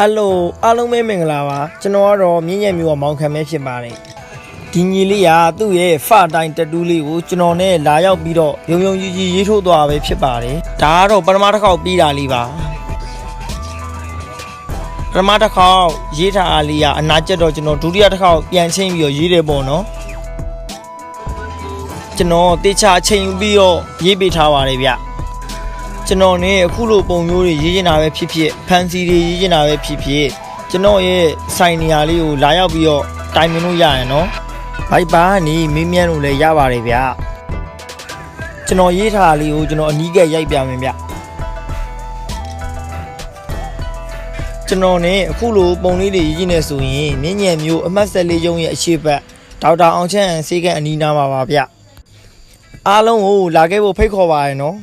ဟယ်လိုအားလုံးပဲမင်္ဂလာပါကျွန်တော်ကတော့မြင်းညံမျိုးကမောင်ခံမဲဖြစ်ပါတယ်ဒီညီလေးကသူ့ရဲ့ဖတိုင်းတတူးလေးကိုကျွန်တော်နဲ့လာရောက်ပြီးတော့ယုံယုံကြည်ကြည်ရေးထိုးသွားပဲဖြစ်ပါတယ်ဒါကတော့ပထမတစ်ခေါက်ပြီးတာလေးပါပထမတစ်ခေါက်ရေးထားအားလေးကအနာကျက်တော့ကျွန်တော်ဒုတိယတစ်ခေါက်ပြန်ချင်းပြီးတော့ရေးတယ်ပေါ့နော်ကျွန်တော်တေချာအချိန်ယူပြီးတော့ရေးပေးထားပါတယ်ဗျ ကျွန်တော်နဲ့အခုလိုပုံမျိုးတွေရေးနေတာပဲဖြစ်ဖြစ်ဖန်စီတွေရေးနေတာပဲဖြစ်ဖြစ်ကျွန်တော်ရဲ့ဆိုင်နေရာလေးကိုလာရောက်ပြီးတော့တိုင်ပင်လို့ရရနော်ဘိုက်ပါကနေမင်းမြန်းလို့လည်းရပါတယ်ဗျကျွန်တော်ရေးထားတာလေးကိုကျွန်တော်အနီးကပ်ရိုက်ပြမယ်ဗျကျွန်တော်နဲ့အခုလိုပုံလေးတွေရေးနေဆိုရင်မြင့်ညံမျိုးအမှတ်၁၄ရုံးရဲ့အရှိတ်ဒေါက်တာအောင်ချမ်းဆေးကန်အနီးနားပါပါဗျအားလုံးကိုလာခဲ့ဖို့ဖိတ်ခေါ်ပါရနော်